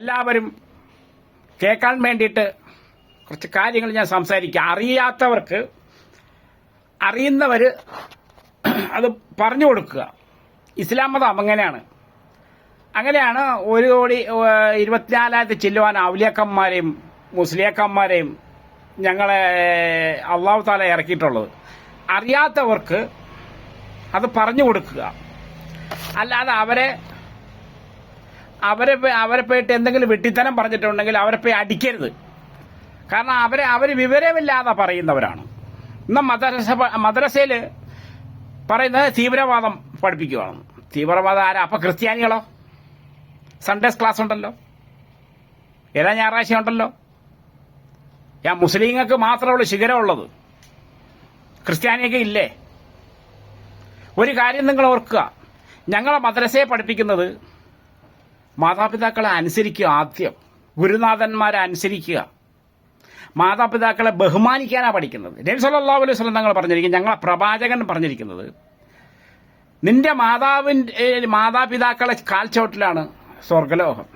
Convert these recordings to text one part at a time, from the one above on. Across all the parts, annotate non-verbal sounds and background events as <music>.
എല്ലാവരും കേൾക്കാൻ വേണ്ടിയിട്ട് കുറച്ച് കാര്യങ്ങൾ ഞാൻ സംസാരിക്കാം. അറിയാത്തവർക്ക് അറിയുന്നവർ അത് പറഞ്ഞു കൊടുക്കുക. ഇസ്ലാം മതം അങ്ങനെയാണ്. അങ്ങനെയാണ് ഒരു കോടി ഇരുപത്തിനാലായിരത്തി ചില്ലുവാൻ ഔലിയാക്കന്മാരെയും മുസ്ലിയാക്കന്മാരെയും ഞങ്ങളെ അള്ളാഹു താല ഇറക്കിയിട്ടുള്ളത്. അറിയാത്തവർക്ക് അത് പറഞ്ഞു കൊടുക്കുക. അല്ലാതെ അവരെ അവരെ അവരെ പോയിട്ട് എന്തെങ്കിലും വെട്ടിത്തനം പറഞ്ഞിട്ടുണ്ടെങ്കിൽ അവരെ പോയി അടിക്കരുത്. കാരണം അവരെ അവർ വിവരമില്ലാതെ പറയുന്നവരാണ്. ഇന്ന് മദ്രസ മദ്രസയിൽ പറയുന്നത് തീവ്രവാദം പഠിപ്പിക്കുകയാണ് തീവ്രവാദം ആരാ? അപ്പം ക്രിസ്ത്യാനികളോ? സൺഡേസ് ക്ലാസ് ഉണ്ടല്ലോ. എല്ലാ ഞായറാഴ്ച ഉണ്ടല്ലോ. ഞാൻ മുസ്ലിങ്ങൾക്ക് മാത്രമുള്ള ശിഖരമുള്ളത് ക്രിസ്ത്യാനിയൊക്കെ ഇല്ലേ? ഒരു കാര്യം നിങ്ങൾ ഓർക്കുക. ഞങ്ങളെ മദ്രസയെ പഠിപ്പിക്കുന്നത് മാതാപിതാക്കളെ അനുസരിക്കുക ആദ്യം. ഗുരുനാഥന്മാരെ അനുസരിക്കുക. മാതാപിതാക്കളെ ബഹുമാനിക്കാനാണ് പഠിക്കുന്നത്. നബി സല്ലല്ലാഹു അലൈഹി വസല്ലം തങ്ങൾ പറഞ്ഞിരിക്കുന്നത് ഞങ്ങളെ പ്രവാചകൻ പറഞ്ഞിരിക്കുന്നത്. നിന്റെ മാതാവിന്റെ മാതാപിതാക്കളെ കാൽച്ചോട്ടിലാണ് സ്വർഗലോഹം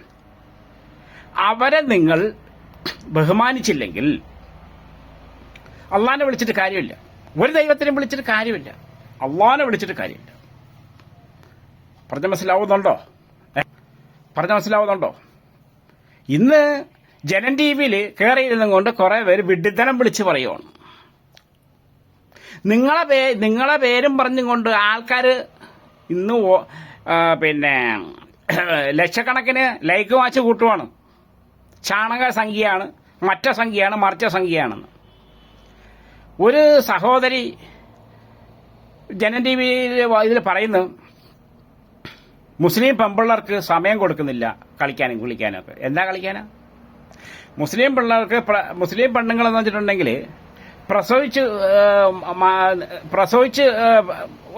അവരെ നിങ്ങൾ ബഹുമാനിച്ചില്ലെങ്കിൽ അള്ളാനെ വിളിച്ചിട്ട് കാര്യമില്ല. ഒരു ദൈവത്തിനും വിളിച്ചിട്ട് കാര്യമില്ല. അള്ളാനെ വിളിച്ചിട്ട് കാര്യമില്ല. പറഞ്ഞ മനസ്സിലാവുന്നുണ്ടോ? പറഞ്ഞ മനസ്സിലാവുന്നുണ്ടോ? ഇന്ന് ജനൻ ടി വിയിൽ കയറിയിരുന്നും കൊണ്ട് കുറെ പേര് വിഡിത്തനം വിളിച്ച് പറയുവാണ്. നിങ്ങളെ പേ നിങ്ങളെ പേരും പറഞ്ഞും കൊണ്ട് ആൾക്കാർ ഇന്ന് പിന്നെ ലക്ഷക്കണക്കിന് ലൈക്ക് വാച്ച് കൂട്ടുവാണ്. ചാണക സംഖ്യയാണ് മറ്റ സംഖ്യയാണ് മറിച്ച സംഖ്യയാണെന്ന്. ഒരു സഹോദരി ജനൻ ടി വിയിൽ ഇതിൽ പറയുന്നു മുസ്ലിം പെമ്പിള്ളേർക്ക് സമയം കൊടുക്കുന്നില്ല കളിക്കാനും കുളിക്കാനും ഒക്കെ എന്താ കളിക്കാനാ? മുസ്ലിം പിള്ളേർക്ക് മുസ്ലിം പെണ്ണുങ്ങൾ എന്ന് വെച്ചിട്ടുണ്ടെങ്കിൽ പ്രസവിച്ച് പ്രസവിച്ച്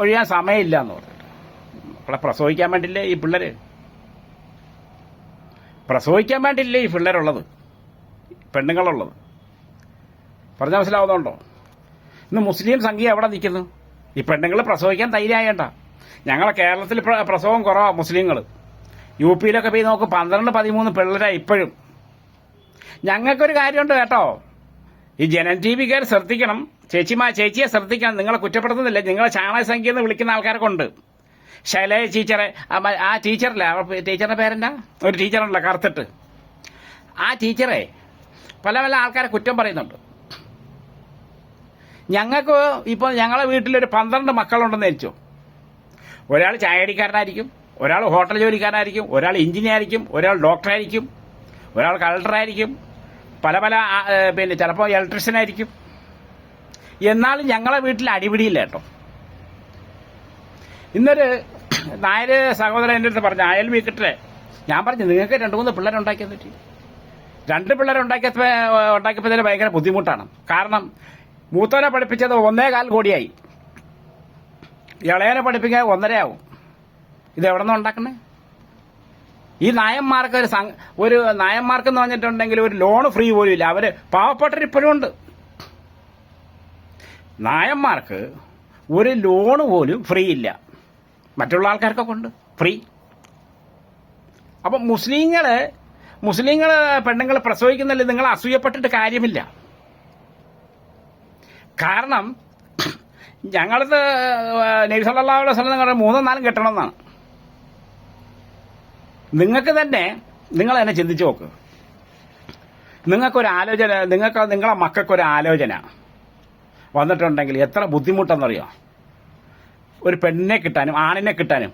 ഒഴിയാൻ സമയമില്ല എന്ന് പറഞ്ഞിട്ട് പ്രസവിക്കാൻ വേണ്ടിയില്ലേ ഈ പിള്ളേര്? പ്രസവിക്കാൻ വേണ്ടിയില്ലേ ഈ പിള്ളേരുള്ളത്? പെണ്ണുങ്ങളുള്ളത്. പറഞ്ഞ മനസ്സിലാവുന്നുണ്ടോ? ഇന്ന് മുസ്ലിം സംഖ്യ എവിടെ നിൽക്കുന്നു? ഈ പെണ്ണുങ്ങൾ പ്രസവിക്കാൻ ധൈര്യമായേണ്ട ഞങ്ങളെ കേരളത്തിൽ പ്ര- പ്രസവം കുറവാണ് മുസ്ലിങ്ങൾ യു പിയിലൊക്കെ പോയി നോക്കും പന്ത്രണ്ട് പതിമൂന്ന് പിള്ളേരാണ് ഇപ്പോഴും. ഞങ്ങൾക്കൊരു കാര്യമുണ്ട് കേട്ടോ. ഈ ജനൻ ടി വിക്കാർ ശ്രദ്ധിക്കണം. ചേച്ചിമാ ചേച്ചിയെ ശ്രദ്ധിക്കണം. നിങ്ങളെ കുറ്റപ്പെടുത്തുന്നില്ല. നിങ്ങളെ ചാണക സംഖ്യ എന്ന് വിളിക്കുന്ന ആൾക്കാരൊക്കെ ഉണ്ട്. ശൈലജ ടീച്ചറെ ആ ടീച്ചറല്ല? ടീച്ചറുടെ പേരെന്താ? ഒരു ടീച്ചറുണ്ടല്ലോ കറുത്തിട്ട്. ആ ടീച്ചറെ പല പല ആൾക്കാരെ കുറ്റം പറയുന്നുണ്ട്. ഞങ്ങൾക്ക് ഇപ്പോൾ ഞങ്ങളെ വീട്ടിലൊരു പന്ത്രണ്ട് മക്കളുണ്ടെന്ന് വെച്ചോ ഒരാൾ ചായടിക്കാരനായിരിക്കും ഒരാൾ ഹോട്ടൽ ജോലിക്കാരനായിരിക്കും ഒരാൾ എഞ്ചിനീയർ ആയിരിക്കും ഒരാൾ ഡോക്ടറായിരിക്കും ഒരാൾ കളക്ടറായിരിക്കും പല പല പിന്നെ ചിലപ്പോൾ ഇലക്ട്രീഷ്യൻ ആയിരിക്കും. എന്നാലും ഞങ്ങളെ വീട്ടിൽ അടിപിടിയില്ല കേട്ടോ. ഇന്നൊരു നായര് സഹോദരൻ എന്റെ അടുത്ത് പറഞ്ഞു അയൽ വീക്കിട്ടെ ഞാൻ പറഞ്ഞു നിങ്ങൾക്ക് രണ്ട് മൂന്ന് പിള്ളേരുണ്ടാക്കിയെന്ന് പറ്റി. രണ്ട് പിള്ളേരുണ്ടാക്കിയ ഉണ്ടാക്കിയപ്പോൾ ഭയങ്കര ബുദ്ധിമുട്ടാണ്. കാരണം മൂത്തവനെ പഠിപ്പിച്ചത് ഒന്നേകാൽ കോടിയായി. ഇളയനെ പഠിപ്പിക്കാൻ ഒന്നരയാവും. ഇത് എവിടെ നിന്ന് ഉണ്ടാക്കണേ ഈ നായന്മാർക്ക് ഒരു ഒരു നായന്മാർക്ക് എന്ന് പറഞ്ഞിട്ടുണ്ടെങ്കിൽ ഒരു ലോൺ ഫ്രീ പോലും ഇല്ല. അവർ പാവപ്പെട്ടവർ ഇപ്പോഴും ഉണ്ട്. നായന്മാർക്ക് ഒരു ലോൺ പോലും ഫ്രീ ഇല്ല. മറ്റുള്ള ആൾക്കാർക്കൊക്കെ ഉണ്ട്. ഫ്രീ അപ്പം മുസ്ലിങ്ങൾ മുസ്ലിങ്ങൾ പെണ്ണുങ്ങൾ പ്രസവിക്കുന്നില്ല നിങ്ങൾ അസൂയപ്പെട്ടിട്ട് കാര്യമില്ല. കാരണം ഞങ്ങളത് അലൈഹി സ്ഥലം നിങ്ങളുടെ മൂന്നും നാലും കെട്ടണമെന്നാണ് നിങ്ങൾക്ക് തന്നെ നിങ്ങൾ തന്നെ ചിന്തിച്ചു നോക്ക്. നിങ്ങൾക്കൊരു ആലോചന നിങ്ങൾക്ക് നിങ്ങളെ മക്കൾക്കൊരു ആലോചന വന്നിട്ടുണ്ടെങ്കിൽ എത്ര ബുദ്ധിമുട്ടെന്നറിയോ? ഒരു പെണ്ണിനെ കിട്ടാനും ആണിനെ കിട്ടാനും.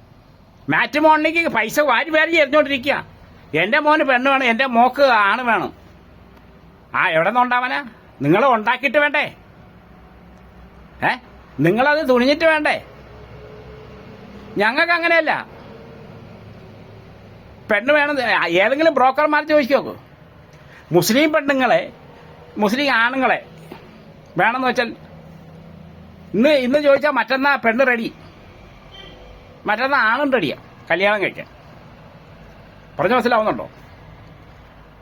മാറ്റ് മോണിലേക്ക് പൈസ വാരി വാരി എറിഞ്ഞോണ്ടിരിക്കുക. എന്റെ മോന് പെണ്ണ് വേണം എന്റെ മോക്ക് ആണ് വേണം. ആ എവിടെ നിന്നുണ്ടാവാനാ നിങ്ങൾ ഉണ്ടാക്കിയിട്ട് വേണ്ടേ? ഏ? നിങ്ങളത് തുണിഞ്ഞിട്ട് വേണ്ടേ? ഞങ്ങൾക്ക് അങ്ങനെയല്ല. പെണ്ണ് വേണം ഏതെങ്കിലും ബ്രോക്കർമാർ ചോദിച്ചു നോക്കൂ. മുസ്ലിം പെണ്ണുങ്ങളെ മുസ്ലിം ആണുങ്ങളെ വേണമെന്ന് വെച്ചാൽ ഇന്ന് ഇന്ന് ചോദിച്ചാൽ മറ്റന്നാ പെണ്ണ് റെഡി മറ്റന്നാ ആണും റെഡിയാ കല്യാണം കഴിക്കാൻ. പറഞ്ഞ മനസ്സിലാവുന്നുണ്ടോ?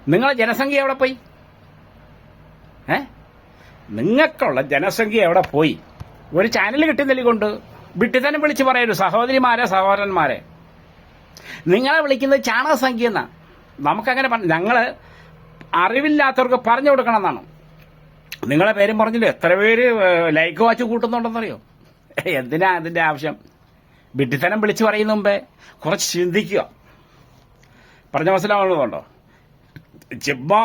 നിങ്ങളെ ജനസംഖ്യ എവിടെ പോയി? ഏ? നിങ്ങൾക്കുള്ള ജനസംഖ്യ എവിടെ പോയി? ഒരു ചാനൽ കിട്ടുന്നില്ല കൊണ്ട് വിട്ടിത്തന്നെ വിളിച്ച് പറയൂ സഹോദരിമാരെ സഹോദരന്മാരെ. നിങ്ങളെ വിളിക്കുന്നത് ചാണകസംഖ്യ എന്നാ. നമുക്കങ്ങനെ ഞങ്ങൾ അറിവില്ലാത്തവർക്ക് പറഞ്ഞു കൊടുക്കണം എന്നാണ് നിങ്ങളെ പേരും പറഞ്ഞില്ലേ? എത്ര പേര് ലൈക്ക് വാച്ച് കൂട്ടുന്നുണ്ടെന്നറിയോ? എന്തിനാ അതിന്റെ ആവശ്യം? വിട്ടിത്തനം വിളിച്ചു പറയുന്ന മുമ്പേ കുറച്ച് ചിന്തിക്കുക. പറഞ്ഞ മനസ്സിലാവുന്നതുണ്ടോ ചുമ്മാ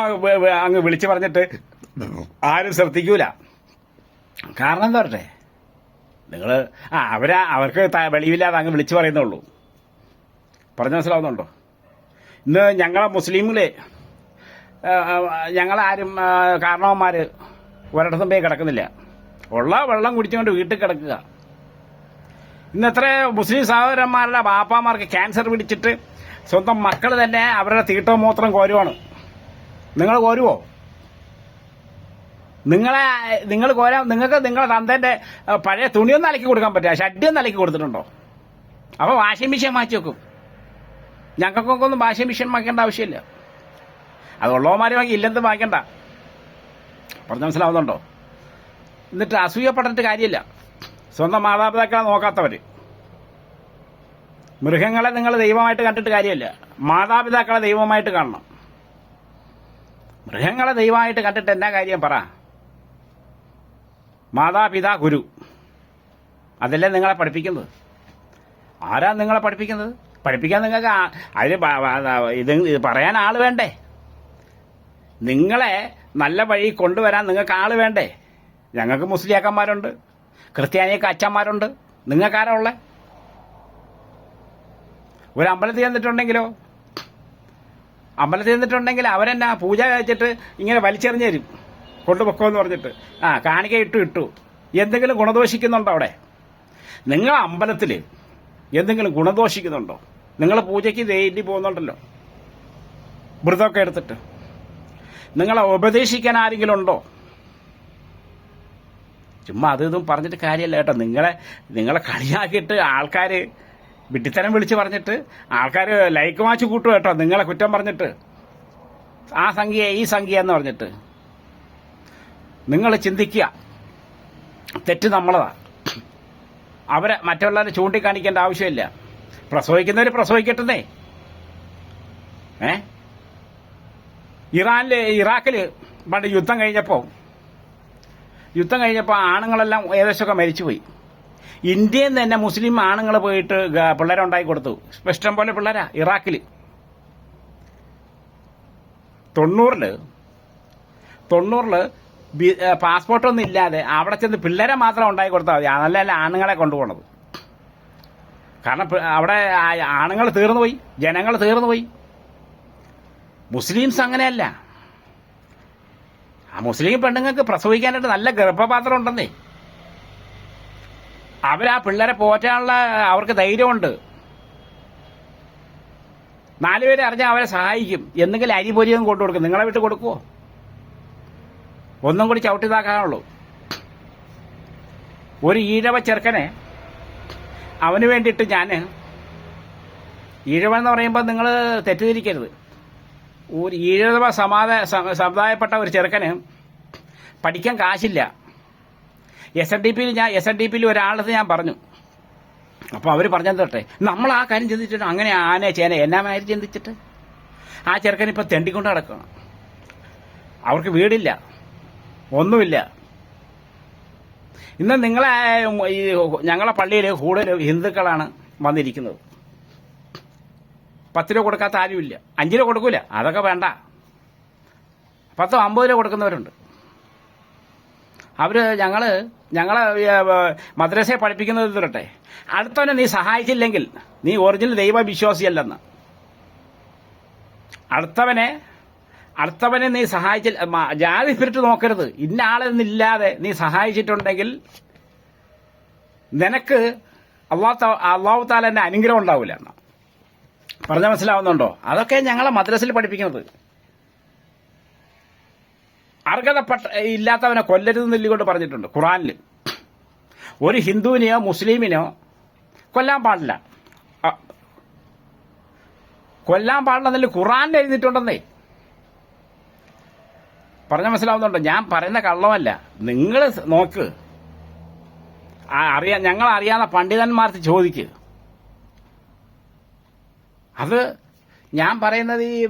അങ്ങ് വിളിച്ചു പറഞ്ഞിട്ട് ആരും ശ്രദ്ധിക്കൂല. കാരണം എന്താ പറയട്ടെ? നിങ്ങൾ ആ അവരാ അവർക്ക് വെളിവില്ലാതെ അങ്ങ് വിളിച്ചു പറയുന്നുള്ളൂ. പറഞ്ഞ മനസ്സിലാവുന്നുണ്ടോ? ഇന്ന് ഞങ്ങളെ ആ, ഞങ്ങളാരും കാരണവന്മാർ ഒരിടത്തും പോയി കിടക്കുന്നില്ല. ഉള്ള വെള്ളം കുടിച്ചുകൊണ്ട് വീട്ടിൽ കിടക്കുക. ഇന്ന് എത്ര മുസ്ലിം സഹോദരന്മാരുടെ ബാപ്പാമാർക്ക് ക്യാൻസർ പിടിച്ചിട്ട് സ്വന്തം മക്കൾ തന്നെ അവരുടെ തീട്ടവും മൂത്രം കോരുവാണ്. നിങ്ങൾ കോരുവോ? നിങ്ങളെ നിങ്ങൾ കോരാൻ നിങ്ങൾക്ക് നിങ്ങളെ തന്തേന്റെ പഴയ തുണിയൊന്നും അലക്കി കൊടുക്കാൻ പറ്റുക ഷഡ്ഡിയൊന്നും അലക്കി കൊടുത്തിട്ടുണ്ടോ? അപ്പോൾ വാഷിംഗ് മെഷീൻ മാറ്റി വെക്കും. ഞങ്ങൾക്കൊക്കെ ഒന്നും വാഷിംഗ് മെഷീൻ മാക്കേണ്ട ആവശ്യമില്ല. അത് ഉള്ളവന്മാരെ വാങ്ങി ഇല്ലെന്ന് വാങ്ങിക്കണ്ട പറഞ്ഞ മനസ്സിലാവുന്നുണ്ടോ? എന്നിട്ട് അസൂയപ്പെട്ടിട്ട് കാര്യമില്ല. സ്വന്തം മാതാപിതാക്കളെ നോക്കാത്തവര്. മൃഗങ്ങളെ നിങ്ങൾ ദൈവമായിട്ട് കണ്ടിട്ട് കാര്യമില്ല. മാതാപിതാക്കളെ ദൈവമായിട്ട് കാണണം. മൃഗങ്ങളെ ദൈവമായിട്ട് കണ്ടിട്ട് എന്നാ കാര്യം പറ. മാതാപിതാ ഗുരു അതല്ലേ നിങ്ങളെ പഠിപ്പിക്കുന്നത്? ആരാ നിങ്ങളെ പഠിപ്പിക്കുന്നത്? പഠിപ്പിക്കാൻ നിങ്ങൾക്ക് അതിന് ഇത് പറയാൻ ആൾ വേണ്ടേ? നിങ്ങളെ നല്ല വഴി കൊണ്ടുവരാൻ നിങ്ങൾക്ക് ആൾ വേണ്ടേ? ഞങ്ങൾക്ക് മുസ്ലിയാക്കന്മാരുണ്ട്. ക്രിസ്ത്യാനിയൊക്കെ അച്ഛന്മാരുണ്ട്. നിങ്ങൾക്കാരാ ഉള്ളത് ഉള്ളേ? ഒരു അമ്പലത്തിൽ ചെന്നിട്ടുണ്ടെങ്കിലോ? അമ്പലത്തിൽ ചെന്നിട്ടുണ്ടെങ്കിൽ അവരെന്നാ പൂജ കഴിച്ചിട്ട് ഇങ്ങനെ വലിച്ചെറിഞ്ഞു തരും. കൊണ്ടുപൊക്കോ പറഞ്ഞിട്ട്. ആ കാണിക ഇട്ടു ഇട്ടു. എന്തെങ്കിലും ഗുണദോഷിക്കുന്നുണ്ടോ അവിടെ? നിങ്ങൾ അമ്പലത്തിൽ എന്തെങ്കിലും ഗുണദോഷിക്കുന്നുണ്ടോ? നിങ്ങൾ പൂജയ്ക്ക് ഡെയിലി പോകുന്നുണ്ടല്ലോ. വ്രതമൊക്കെ എടുത്തിട്ട്. നിങ്ങളെ ഉപദേശിക്കാൻ ആരെങ്കിലും ഉണ്ടോ? ചുമ്മാ അത് ഇതും പറഞ്ഞിട്ട് കാര്യമല്ല കേട്ടോ. നിങ്ങളെ നിങ്ങളെ കളിയാക്കിയിട്ട് ആൾക്കാർ വിട്ടിത്തരം വിളിച്ച് പറഞ്ഞിട്ട് ആൾക്കാർ ലൈക്ക് വാച്ച് കൂട്ടു കേട്ടോ. നിങ്ങളെ കുറ്റം പറഞ്ഞിട്ട്. ആ സംഖ്യ ഈ സംഖ്യ എന്ന് പറഞ്ഞിട്ട്. നിങ്ങൾ ചിന്തിക്കുക. തെറ്റ് നമ്മളതാണ്. അവരെ മറ്റുള്ളവരെ ചൂണ്ടിക്കാണിക്കേണ്ട ആവശ്യമില്ല. പ്രസവിക്കുന്നവർ പ്രസവിക്കട്ടെ ഏ? ഇറാനിൽ ഇറാഖിൽ പണ്ട് യുദ്ധം കഴിഞ്ഞപ്പോൾ യുദ്ധം കഴിഞ്ഞപ്പോൾ ആണുങ്ങളെല്ലാം ഏകദേശമൊക്കെ മരിച്ചുപോയി. ഇന്ത്യയിൽ നിന്ന് തന്നെ മുസ്ലിം ആണുങ്ങൾ പോയിട്ട് പിള്ളേരെ ഉണ്ടാക്കി കൊടുത്തു. ഇഷ്ടം പോലെ പിള്ളേരാ ഇറാഖിൽ ബി- ഏ, പാസ്പോർട്ടൊന്നും ഇല്ലാതെ അവിടെ ചെന്ന് പിള്ളേരെ മാത്രം ഉണ്ടാക്കി കൊടുത്താൽ മതി. നല്ല നല്ല ആണുങ്ങളെ കൊണ്ടുപോകണത് കാരണം അവിടെ ആണുങ്ങൾ തീർന്നു പോയി. ജനങ്ങൾ തീർന്നു പോയി. മുസ്ലിംസ് അങ്ങനെയല്ല. ആ മുസ്ലിം പെണ്ണുങ്ങൾക്ക് പ്രസവിക്കാനായിട്ട് നല്ല ഗർഭപാത്രം ഉണ്ടെന്നേ. അവരാ പിള്ളേരെ പോറ്റാനുള്ള അവർക്ക് ധൈര്യമുണ്ട്. നാലുപേരെ അറിഞ്ഞാൽ അവരെ സഹായിക്കും. എന്തെങ്കിലും അരി കൊണ്ടുകൊടുക്കും. കൊണ്ടു കൊടുക്കും നിങ്ങളെ വിട്ട് കൊടുക്കുവോ? ഒന്നും കൂടി ചവിട്ടിതാക്കാനുള്ളൂ. ഒരു ഈഴവ ചെറുക്കനെ അവന് വേണ്ടിയിട്ട് ഞാൻ ഈഴവ എന്ന് പറയുമ്പോൾ നിങ്ങൾ തെറ്റിദ്ധരിക്കരുത്. ഒരു ഈഴവ സമാധ സമുദായപ്പെട്ട ഒരു ചെറുക്കന് പഠിക്കാൻ കാശില്ല. എസ് എൻ ഡി പിയിൽ ഞാൻ എസ് എൻ ഡി പിയിൽ ഒരാളത് ഞാൻ പറഞ്ഞു. അപ്പോൾ അവർ പറഞ്ഞത് തൊട്ടെ നമ്മൾ ആ കാര്യം ചിന്തിച്ചിട്ട് അങ്ങനെ ആന ചേന എന്നാ മാതിരി ചിന്തിച്ചിട്ട്? ആ ചെറുക്കൻ ഇപ്പോൾ തെണ്ടിക്കൊണ്ട് കിടക്കണം അവർക്ക് വീടില്ല. ഒന്നുമില്ല. ഇന്ന് നിങ്ങളെ ഈ ഞങ്ങളെ പള്ളിയിൽ കൂടുതൽ ഹിന്ദുക്കളാണ് വന്നിരിക്കുന്നത്. പത്ത് രൂപ കൊടുക്കാത്ത ആരുമില്ല. അഞ്ച് രൂപ കൊടുക്കൂല. അതൊക്കെ വേണ്ട. പത്തോ അമ്പത് രൂപ കൊടുക്കുന്നവരുണ്ട്. അവർ ഞങ്ങൾ ഞങ്ങളെ മദ്രസയെ പഠിപ്പിക്കുന്നത് തരട്ടെ അടുത്തവനെ നീ സഹായിച്ചില്ലെങ്കിൽ നീ ഒറിജിനൽ ദൈവ വിശ്വാസിയല്ലെന്ന് അടുത്തവനെ അടുത്തവനെ നീ സഹായിച്ചില്ല. മ- ജാതി സ്പിരിറ്റ് നോക്കരുത്. ഇന്ന ആളെന്നില്ലാതെ നീ സഹായിച്ചിട്ടുണ്ടെങ്കിൽ നിനക്ക് അള്ളാഹു അള്ളാഹു താലന്റെ അനുഗ്രഹം ഉണ്ടാവില്ല എന്നാ. പറഞ്ഞ മനസ്സിലാവുന്നുണ്ടോ? അതൊക്കെ ഞങ്ങളെ മദ്രസിൽ പഠിപ്പിക്കുന്നത്. അർഹതപ്പെട്ട ഇല്ലാത്തവനെ കൊല്ലരുത് കൊണ്ട് പറഞ്ഞിട്ടുണ്ട് ഖുറാനിൽ ഒരു ഹിന്ദുവിനെയോ മുസ്ലിമിനെയോ കൊല്ലാൻ പാടില്ല. കൊല്ലാൻ പാടില്ല പാടില്ലെന്നില്ല ഖുറാൻ എഴുതിയിട്ടുണ്ടെന്നേ. പറഞ്ഞ മനസ്സിലാവുന്നുണ്ടോ? ഞാൻ പറയുന്ന കള്ളമല്ല. നിങ്ങൾ നോക്ക്. അറിയാ ഞങ്ങൾ അറിയാവുന്ന പണ്ഡിതന്മാർക്ക് ചോദിക്ക്. അത് ഞാൻ പറയുന്നത് ഈ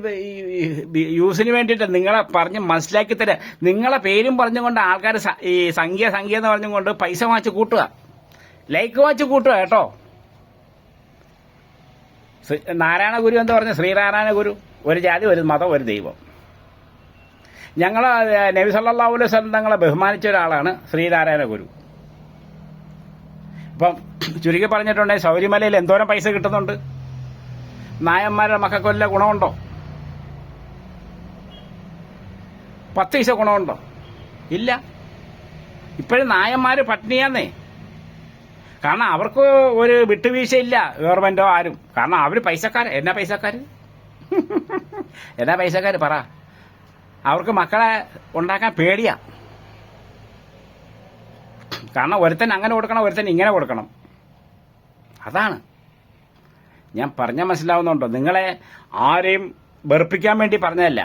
യൂസിന് വേണ്ടിയിട്ട് നിങ്ങളെ പറഞ്ഞ് മനസ്സിലാക്കി തരാം. നിങ്ങളെ പേരും പറഞ്ഞുകൊണ്ട് ആൾക്കാർ ഈ സംഖ്യ സംഖ്യ എന്ന് പറഞ്ഞുകൊണ്ട് പൈസ വാങ്ങിച്ച് കൂട്ടുക. ലൈക്ക് വാങ്ങിച്ച് കൂട്ടുക കേട്ടോ. നാരായണ ഗുരു എന്ന് പറഞ്ഞ? ശ്രീനാരായണ ഗുരു ഒരു ജാതി ഒരു മതം ഒരു ദൈവം. ഞങ്ങൾ നബി സല്ലല്ലാഹു അലൈഹി തങ്ങളെ ബഹുമാനിച്ച ഒരാളാണ് ശ്രീനാരായണ ഗുരു. ഇപ്പം ചുരുക്കി പറഞ്ഞിട്ടുണ്ടെങ്കിൽ ശബരിമലയിൽ എന്തോരം പൈസ കിട്ടുന്നുണ്ട്? നായന്മാരുടെ മക്കൊല്ല ഗുണമുണ്ടോ? പത്ത് പൈസ ഗുണമുണ്ടോ? ഇല്ല. ഇപ്പോഴും നായന്മാർ പട്ടിണിയാന്നേ. കാരണം അവർക്ക് ഒരു വിട്ടുവീഴ്ചയില്ല ഗവൺമെന്റോ ആരും. കാരണം അവർ പൈസക്കാർ എന്നാ പൈസക്കാർ <laughs> എന്നാ പൈസക്കാർ പറ. അവർക്ക് മക്കളെ ഉണ്ടാക്കാൻ പേടിയാ. കാരണം ഒരുത്തൻ അങ്ങനെ കൊടുക്കണം ഒരുത്തൻ ഇങ്ങനെ കൊടുക്കണം. അതാണ്. ഞാൻ പറഞ്ഞാൽ മനസ്സിലാവുന്നുണ്ടോ? നിങ്ങളെ ആരെയും വെറുപ്പിക്കാൻ വേണ്ടി പറഞ്ഞതല്ല.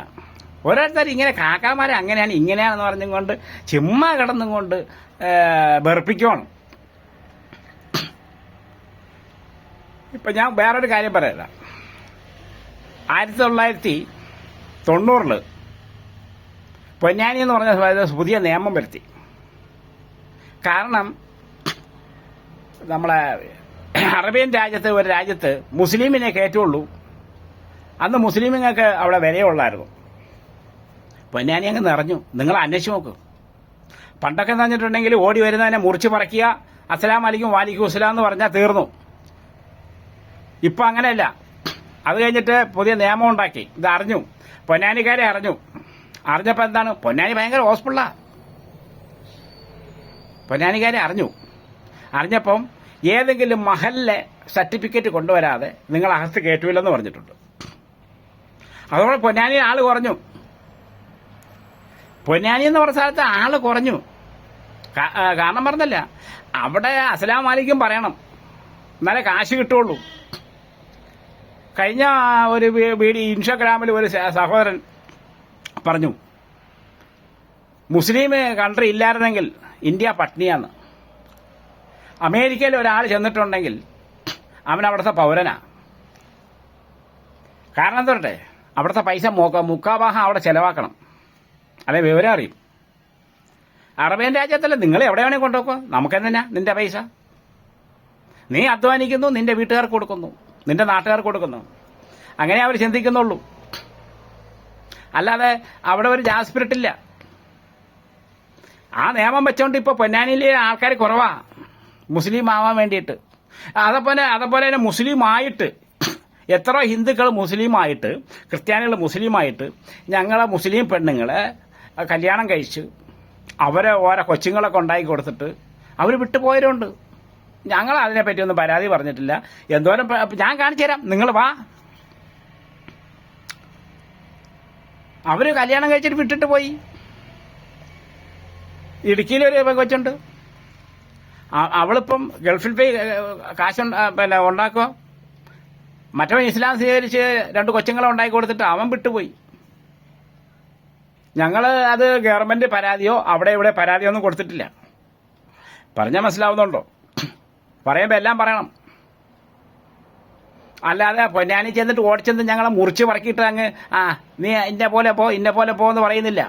ഓരോരുത്തർ ഇങ്ങനെ കാക്കാമാരെ അങ്ങനെയാണ് ഇങ്ങനെയാണെന്ന് പറഞ്ഞും കൊണ്ട് ചുമ്മാ കിടന്നും കൊണ്ട് വെറുപ്പിക്കണം ഇപ്പൊ ഞാൻ വേറൊരു കാര്യം പറയാം. ആയിരത്തി തൊള്ളായിരത്തി തൊണ്ണൂറിൽ പൊന്നാനി എന്ന് പറഞ്ഞ പുതിയ നിയമം വരുത്തി. കാരണം നമ്മളെ അറേബ്യൻ രാജ്യത്ത് ഒരു രാജ്യത്ത് മുസ്ലിമിനെ കയറ്റുള്ളൂ. അന്ന് മുസ്ലിമിങ്ങൾക്ക് അവിടെ വിലയുള്ളായിരുന്നു. പൊന്നാനി അങ്ങ് നിറഞ്ഞു. നിങ്ങൾ അന്വേഷിച്ച് നോക്ക്. പണ്ടൊക്കെ എന്ന് പറഞ്ഞിട്ടുണ്ടെങ്കിൽ ഓടി വരുന്നതിനെ മുറിച്ച് പറിക്കുക അസ്സലാം അലിക്കും വാലിക്കും അസ്സലാം എന്ന് പറഞ്ഞാൽ തീർന്നു. ഇപ്പം അങ്ങനെയല്ല. അത് കഴിഞ്ഞിട്ട് പുതിയ നിയമം ഉണ്ടാക്കി. ഇത് അറിഞ്ഞു. പൊന്നാനിക്കാരെ അറിഞ്ഞു. അറിഞ്ഞപ്പോ എന്താണ്? പൊന്നാനി ഭയങ്കര ഹോസ്പിള്ള പൊന്നാനിക്കാരെ അറിഞ്ഞു. അറിഞ്ഞപ്പം ഏതെങ്കിലും മഹലിലെ സർട്ടിഫിക്കറ്റ് കൊണ്ടുവരാതെ നിങ്ങൾ അകത്ത് കയറ്റൂലെന്ന് പറഞ്ഞിട്ടുണ്ട്. അതോടെ പൊന്നാനി ആൾ കുറഞ്ഞു. പൊന്നാനി എന്ന് പറഞ്ഞ സ്ഥലത്ത് ആൾ കുറഞ്ഞു. കാരണം പറഞ്ഞല്ല. അവിടെ അസലാം മാലിക്കും പറയണം. എന്നാലേ കാശ് കിട്ടുള്ളൂ. കഴിഞ്ഞ ഒരു ഇൻസ്റ്റാഗ്രാമിൽ ഒരു സഹോദരൻ പറഞ്ഞു. മുസ്ലിം കൺട്രി ഇല്ലായിരുന്നെങ്കിൽ ഇന്ത്യ പട്നിയാണ് അമേരിക്കയിൽ ഒരാൾ ചെന്നിട്ടുണ്ടെങ്കിൽ അവൻ അവിടുത്തെ പൗരനാ. കാരണം എന്തോട്ടെ അവിടുത്തെ പൈസ മുക്ക മുക്കാഭാഗം അവിടെ ചെലവാക്കണം. അല്ലെ വിവരം അറിയും. അറബിയൻ രാജ്യത്തല്ല? നിങ്ങൾ എവിടെ വേണേ കൊണ്ടുപോക്കോ നമുക്കെന്തിനാ നിന്റെ പൈസ? നീ അധ്വാനിക്കുന്നു നിന്റെ വീട്ടുകാർക്ക് കൊടുക്കുന്നു നിന്റെ നാട്ടുകാർക്ക് കൊടുക്കുന്നു. അങ്ങനെ അവർ ചിന്തിക്കുന്നുള്ളൂ. അല്ലാതെ അവിടെ ഒരു ജാസ്പിരിറ്റില്ല. ആ നിയമം വെച്ചോണ്ട് ഇപ്പൊ പൊന്നാനിയിലെ ആൾക്കാർ കുറവാ. മുസ്ലിം ആവാൻ വേണ്ടിയിട്ട്. അതേപോലെ അതേപോലെ തന്നെ മുസ്ലിം ആയിട്ട് എത്ര ഹിന്ദുക്കൾ മുസ്ലിം ആയിട്ട് ക്രിസ്ത്യാനികൾ മുസ്ലിം ആയിട്ട് ഞങ്ങളെ മുസ്ലിം പെണ്ണുങ്ങളെ കല്യാണം കഴിച്ച്. അവരെ ഓരോ കൊച്ചുങ്ങളൊക്കെ ഉണ്ടാക്കി കൊടുത്തിട്ട് അവർ വിട്ടുപോയവരുണ്ട്. ഞങ്ങൾ അതിനെപ്പറ്റി ഒന്നും പരാതി പറഞ്ഞിട്ടില്ല. എന്തോരം ഞാൻ കാണിച്ചു തരാം നിങ്ങൾ വാ. അവർ കല്യാണം കഴിച്ചിട്ട് വിട്ടിട്ട് പോയി. ഇടുക്കിയിൽ ഒരു കൊച്ചുണ്ട് അവളിപ്പം ഗൾഫിൽ പോയി കാശ് പിന്നെ ഉണ്ടാക്കുക മറ്റവൻ ഇസ്ലാം സ്വീകരിച്ച് രണ്ട് കൊച്ചുങ്ങളെ ഉണ്ടാക്കി കൊടുത്തിട്ട് അവൻ വിട്ടുപോയി. ഞങ്ങൾ അത് ഗവൺമെന്റ് പരാതിയോ അവിടെ ഇവിടെ പരാതിയോ ഒന്നും കൊടുത്തിട്ടില്ല. പറഞ്ഞാൽ മനസ്സിലാവുന്നുണ്ടോ? പറയുമ്പോൾ എല്ലാം പറയണം. അല്ലാതെ പൊന്നാനി ചെന്നിട്ട് ഓടിച്ചെന്ന് ഞങ്ങളെ മുറിച്ച് പറക്കിയിട്ട് അങ്ങ് ആ നീ ഇന്ന പോലെ പോ ഇന്ന പോലെ പോ എന്ന് പറയുന്നില്ല.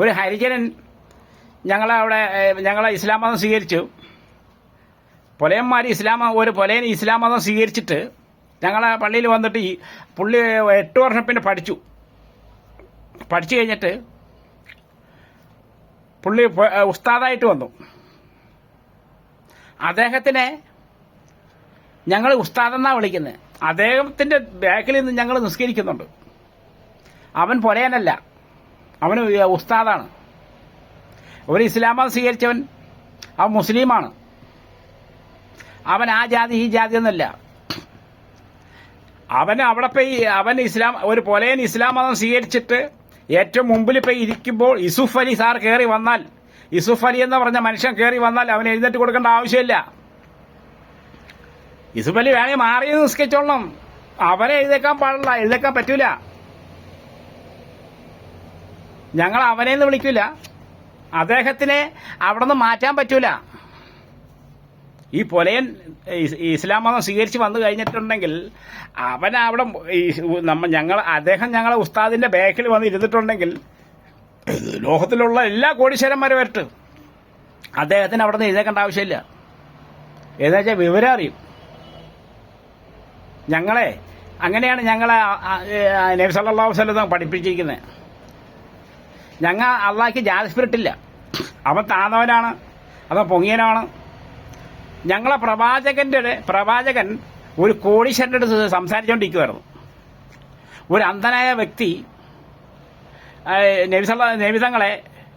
ഒരു ഹരിജനൻ ഞങ്ങളെ അവിടെ ഞങ്ങളെ ഇസ്ലാം മതം സ്വീകരിച്ചു. പൊലയന്മാർ ഇസ്ലാം ഒരു പൊലയൻ ഇസ്ലാം മതം സ്വീകരിച്ചിട്ട് ഞങ്ങളെ പള്ളിയിൽ വന്നിട്ട് ഈ പുള്ളി എട്ട് വർഷം പിന്നെ പഠിച്ചു. പഠിച്ചു കഴിഞ്ഞിട്ട് പുള്ളി ഉസ്താദായിട്ട് വന്നു. അദ്ദേഹത്തിനെ ഞങ്ങൾ ഉസ്താദെന്നാണ് വിളിക്കുന്നത് അദ്ദേഹത്തിന്റെ ബാക്കിൽ നിന്ന് ഞങ്ങൾ നിസ്കരിക്കുന്നുണ്ട്. അവൻ പൊരയനല്ല അവൻ ഉസ്താദാണ്. ഒരു ഇസ്ലാം മതം സ്വീകരിച്ചവൻ അവൻ മുസ്ലിമാണ്. അവൻ ആ ജാതി ഈ ജാതി എന്നല്ല. അവൻ അവിടെ പോയി അവൻ ഇസ്ലാം ഒരു പൊലയൻ ഇസ്ലാം മതം സ്വീകരിച്ചിട്ട് ഏറ്റവും മുമ്പിൽ പോയി ഇരിക്കുമ്പോൾ യൂസുഫ് അലി സാർ കയറി വന്നാൽ യൂസുഫ് അലി എന്ന് പറഞ്ഞ മനുഷ്യൻ കയറി വന്നാൽ അവൻ എഴുന്നേറ്റ് കൊടുക്കേണ്ട ആവശ്യമില്ല. യൂസുഫ് വേണേ മാറി നിസ്കരിച്ചോളണം. അവരെ എഴുതേക്കാൻ പാടില്ല എഴുതേക്കാൻ പറ്റൂല. ഞങ്ങൾ അവനെ അവനെന്ന് വിളിക്കൂല. അദ്ദേഹത്തിനെ അവിടെ നിന്ന് മാറ്റാൻ പറ്റൂല. ഈ പൊലയൻ ഇസ്ലാം മതം സ്വീകരിച്ച് വന്നു കഴിഞ്ഞിട്ടുണ്ടെങ്കിൽ അവൻ അവിടെ നമ്മ ഞങ്ങൾ അദ്ദേഹം ഞങ്ങളെ ഉസ്താദിന്റെ ബാക്കിൽ വന്ന് ഇരുന്നിട്ടുണ്ടെങ്കിൽ ലോകത്തിലുള്ള എല്ലാ കോടീശ്വരന്മാരും വരട്ട്. അദ്ദേഹത്തിന് അവിടെ നിന്ന് എഴുതേക്കേണ്ട ആവശ്യമില്ല. ഏതാ വെച്ചാൽ വിവരം അറിയും. ഞങ്ങളെ അങ്ങനെയാണ് ഞങ്ങളെ നബി സല്ലാ വസ്ലം പഠിപ്പിച്ചിരിക്കുന്നത് ഞങ്ങൾ അള്ളാഹ്ക്ക് ജാതി സ്പിരിറ്റ് ഇല്ല. അവൻ താന്നവനാണ് അവൻ പൊങ്ങിയനാണ് ഞങ്ങളെ പ്രവാചകന്റെ പ്രവാചകൻ ഒരു കോടീശ്വരന്റെ അടുത്ത് സംസാരിച്ചുകൊണ്ടിരിക്കുമായിരുന്നു ഒരു അന്ധനായ വ്യക്തി നബിസള്ള നബിസങ്ങളെ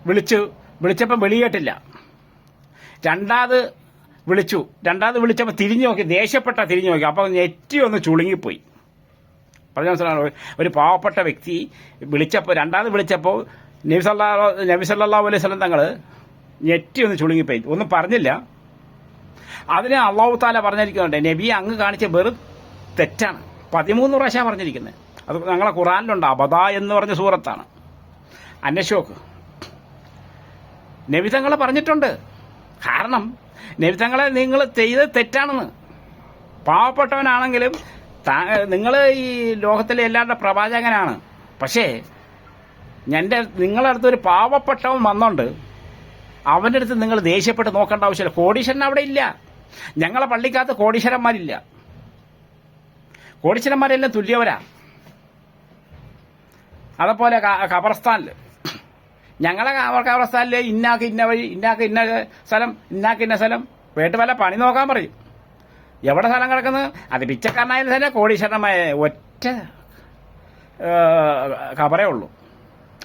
വിളിച്ചു വിളിച്ചപ്പം വെളിയേട്ടില്ല രണ്ടാമത് വിളിച്ചു. രണ്ടാമത് വിളിച്ചപ്പോൾ തിരിഞ്ഞു നോക്കി ദേഷ്യപ്പെട്ട തിരിഞ്ഞു നോക്കി. അപ്പോൾ നെറ്റി ഒന്ന് ചുളുങ്ങിപ്പോയി. പറഞ്ഞ മനസ്സിലാണ് ഒരു പാവപ്പെട്ട വ്യക്തി വിളിച്ചപ്പോൾ രണ്ടാമത് വിളിച്ചപ്പോൾ നബി സല്ലാ നബി സല്ലാ അലൈഹി സ്വലം തങ്ങൾ ഞെറ്റി ഒന്ന് ചുളുങ്ങിപ്പോയി. ഒന്നും പറഞ്ഞില്ല. അതിന് അള്ളാഹു താല പറഞ്ഞിരിക്കുന്നുണ്ട്. നബി അങ്ങ് കാണിച്ച വെറും തെറ്റാണ്. പതിമൂന്ന് പ്രാവശ്യം പറഞ്ഞിരിക്കുന്നത് അത് ഞങ്ങളെ ഖുറാനിലുണ്ട്. അബദ എന്ന് പറഞ്ഞ സൂറത്താണ്. അന്നശോക്ക് നബി തങ്ങൾ പറഞ്ഞിട്ടുണ്ട്. കാരണം നബിതങ്ങളെ നിങ്ങൾ ചെയ്ത് തെറ്റാണെന്ന്. പാവപ്പെട്ടവനാണെങ്കിലും നിങ്ങൾ ഈ ലോകത്തിലെ എല്ലാവരുടെ പ്രവാചകനാണ്. പക്ഷേ എന്റെ നിങ്ങളുടെ അടുത്ത് ഒരു പാവപ്പെട്ടവൻ വന്നുകൊണ്ട് അവന്റെ അടുത്ത് നിങ്ങൾ ദേഷ്യപ്പെട്ട് നോക്കേണ്ട ആവശ്യമില്ല. കോടീശ്വരൻ അവിടെ ഇല്ല. ഞങ്ങളെ പള്ളിക്കകത്ത് കോടീശ്വരന്മാരില്ല. കോടീശ്വരന്മാരെല്ലാം തുല്യവരാ. അതേപോലെ ഖബർസ്ഥാനിൽ ഞങ്ങളെ ഖബർസ്ഥാനിൽ ഇന്നാക്ക് ഇന്ന വഴി ഇന്നാക്ക് ഇന്ന സ്ഥലം ഇന്നാക്ക് ഇന്ന സ്ഥലം. വീട്ട് വല്ല പണി നോക്കാൻ പറയും. എവിടെ സ്ഥലം കിടക്കുന്നത് അത് പിച്ചക്കാരനായാലും തന്നെ കോടീശ്വരമായ ഒറ്റ കബറേ ഉള്ളൂ.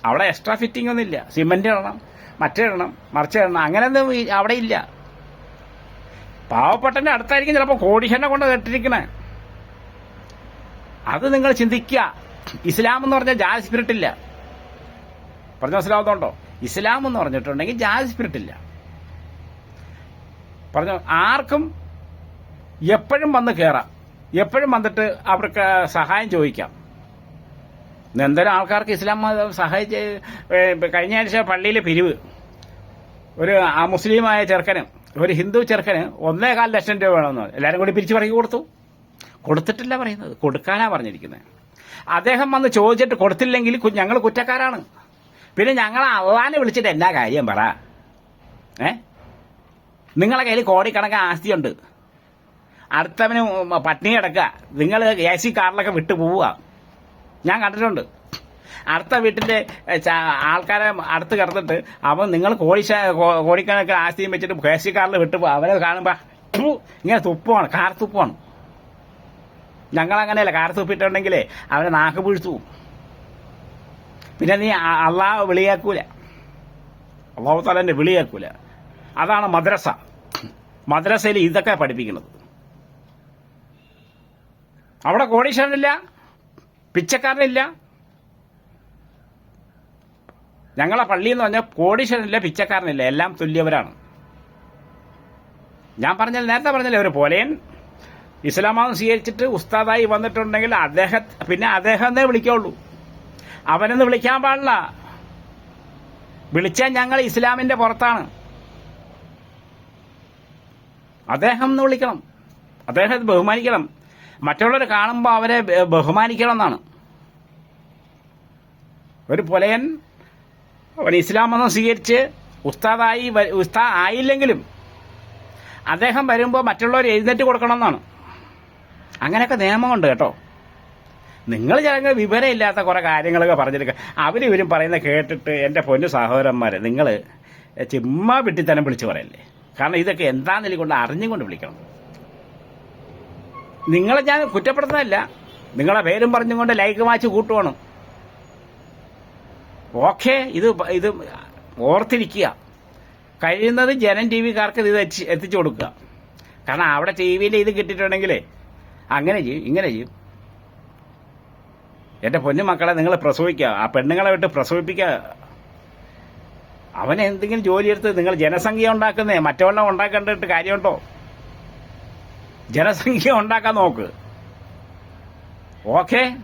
അവിടെ എക്സ്ട്രാ ഫിറ്റിംഗ് ഒന്നും ഇല്ല. സിമെന്റ് ഇടണം മറ്റേ ഇടണം മറിച്ച് ഇടണം. അങ്ങനെയൊന്നും അവിടെ ഇല്ല. പാവപ്പെട്ടന്റെ അടുത്തായിരിക്കും ചിലപ്പോൾ കോടീശ്വരനെ കൊണ്ട് കെട്ടിരിക്കണേ. അത് നിങ്ങൾ ചിന്തിക്കുക. ഇസ്ലാം എന്ന് പറഞ്ഞാൽ ജാതി സ്പിരിറ്റ് ഇല്ല. പറഞ്ഞ മനസ്സിലാവുന്നുണ്ടോ? ഇസ്ലാം എന്ന് പറഞ്ഞിട്ടുണ്ടെങ്കിൽ ജാതി സ്പിരിറ്റ് ഇല്ല. പറഞ്ഞു? ആർക്കും എപ്പോഴും വന്ന് കയറാം എപ്പോഴും വന്നിട്ട് അവർക്ക് സഹായം ചോദിക്കാം. എന്തോരം ആൾക്കാർക്ക് ഇസ്ലാം മതം സഹായിച്ച് കഴിഞ്ഞ ആഴ്ച പള്ളിയിലെ പിരിവ്. ഒരു ആ മുസ്ലിമായ ചെറുക്കന് ഒരു ഹിന്ദു ചെറുക്കന് ഒന്നേകാൽ ലക്ഷം രൂപ വേണമെന്ന് എല്ലാവരും കൂടി പിരിച്ചു പറക്കി കൊടുത്തു. കൊടുത്തിട്ടില്ല പറയുന്നത്. കൊടുക്കാനാ പറഞ്ഞിരിക്കുന്നത് അദ്ദേഹം വന്ന് ചോദിച്ചിട്ട് കൊടുത്തില്ലെങ്കിൽ ഞങ്ങൾ കുറ്റക്കാരാണ്. പിന്നെ ഞങ്ങൾ അള്ളാനെ വിളിച്ചിട്ട് എന്നാ കാര്യം പറ? ഏ? നിങ്ങളെ കയ്യിൽ കോടിക്കണക്ക് ആസ്തിയുണ്ട്. അടുത്തവന് പട്ടിണി കിടക്കുക. നിങ്ങൾ എ സി കാറിലൊക്കെ വിട്ടു പോവുക. ഞാൻ കണ്ടിട്ടുണ്ട്. അടുത്ത വീട്ടിന്റെ ആൾക്കാരെ അടുത്ത് കിടന്നിട്ട് അവൻ നിങ്ങൾ കോടി കോടിക്കണക്ക് ആസ്തിയും വെച്ചിട്ട് എ സി കാറിൽ വിട്ടു പോവുക. അവരെ കാണുമ്പോ ഇങ്ങനെ തുപ്പാണ് കാർ തുപ്പമാണ് ഞങ്ങളങ്ങനെയല്ല. കാർ തുപ്പിട്ടുണ്ടെങ്കിലേ അവനെ നാക്ക് പിഴുത്തു പിന്നെ നീ അള്ളാഹ് വിളിയാക്കൂല. അള്ളാഹു താലന്റെ വിളിയാക്കൂല. അതാണ് മദ്രസ. മദ്രസയിൽ ഇതൊക്കെ പഠിപ്പിക്കുന്നത്. അവിടെ കോടീശ്വരനില്ല പിച്ചക്കാരനില്ല. ഞങ്ങളെ പള്ളി എന്ന് പറഞ്ഞാൽ കോടീശ്വരനില്ല പിച്ചക്കാരനില്ല. എല്ലാം തുല്യവരാണ്. ഞാൻ പറഞ്ഞാൽ നേരത്തെ പറഞ്ഞല്ലേ ഒരു പോലെയൻ ഇസ്ലാമാവും സ്വീകരിച്ചിട്ട് ഉസ്താദായി വന്നിട്ടുണ്ടെങ്കിൽ അദ്ദേഹം പിന്നെ അദ്ദേഹം തന്നെ വിളിക്കുള്ളൂ. അവനൊന്ന് വിളിക്കാൻ പാടില്ല. വിളിച്ചാൽ ഞങ്ങൾ ഇസ്ലാമിന്റെ പുറത്താണ്. അദ്ദേഹം എന്ന് വിളിക്കണം. അദ്ദേഹത്തെ ബഹുമാനിക്കണം. മറ്റുള്ളവർ കാണുമ്പോൾ അവരെ ബഹുമാനിക്കണം എന്നാണ്. ഒരു പുലയൻ അവൻ ഇസ്ലാം മതം സ്വീകരിച്ച് ഉസ്താദായി ഉസ്താ ആയില്ലെങ്കിലും അദ്ദേഹം വരുമ്പോൾ മറ്റുള്ളവർ എഴുന്നേറ്റ് കൊടുക്കണം എന്നാണ്. അങ്ങനെയൊക്കെ നിയമമുണ്ട് കേട്ടോ. നിങ്ങൾ ചില വിവരമില്ലാത്ത കുറെ കാര്യങ്ങളൊക്കെ പറഞ്ഞെടുക്കുക അവരും ഇവരും പറയുന്ന കേട്ടിട്ട് എന്റെ പൊന്നു സഹോദരന്മാരെ നിങ്ങൾ ചുമ്മാ വിട്ടിത്തനം വിളിച്ചു പറയല്ലേ? കാരണം ഇതൊക്കെ എന്താണെന്നില്ല കൊണ്ട് അറിഞ്ഞും കൊണ്ട് വിളിക്കണം. നിങ്ങളെ ഞാൻ കുറ്റപ്പെടുത്തുന്നതല്ല. നിങ്ങളെ പേരും പറഞ്ഞുകൊണ്ട് ലൈക്ക് വാച്ച് കൂട്ടുവാണ്. ഓക്കെ ഇത് ഇത് ഓർത്തിരിക്കുക. കഴിയുന്നത് ജനം ടി വിക്കാർക്ക് ഇത് എത്തിച്ചു കൊടുക്കുക. കാരണം അവിടെ ടി വിയിൽ ഇത് കിട്ടിയിട്ടുണ്ടെങ്കിലേ അങ്ങനെ ചെയ്യും ഇങ്ങനെ ചെയ്യും. എന്റെ പൊന്നു മക്കളെ നിങ്ങൾ പ്രസവിക്കുക. ആ പെണ്ണുങ്ങളെ വിട്ട് പ്രസവിപ്പിക്കുക. അവൻ എന്തെങ്കിലും ജോലിയെടുത്ത് നിങ്ങൾ ജനസംഖ്യ ഉണ്ടാക്കുന്നേ മറ്റവണ്ണം ഉണ്ടാക്കേണ്ടിട്ട് കാര്യമുണ്ടോ? ജനസംഖ്യ ഉണ്ടാക്കാൻ നോക്ക്. ഓക്കെ?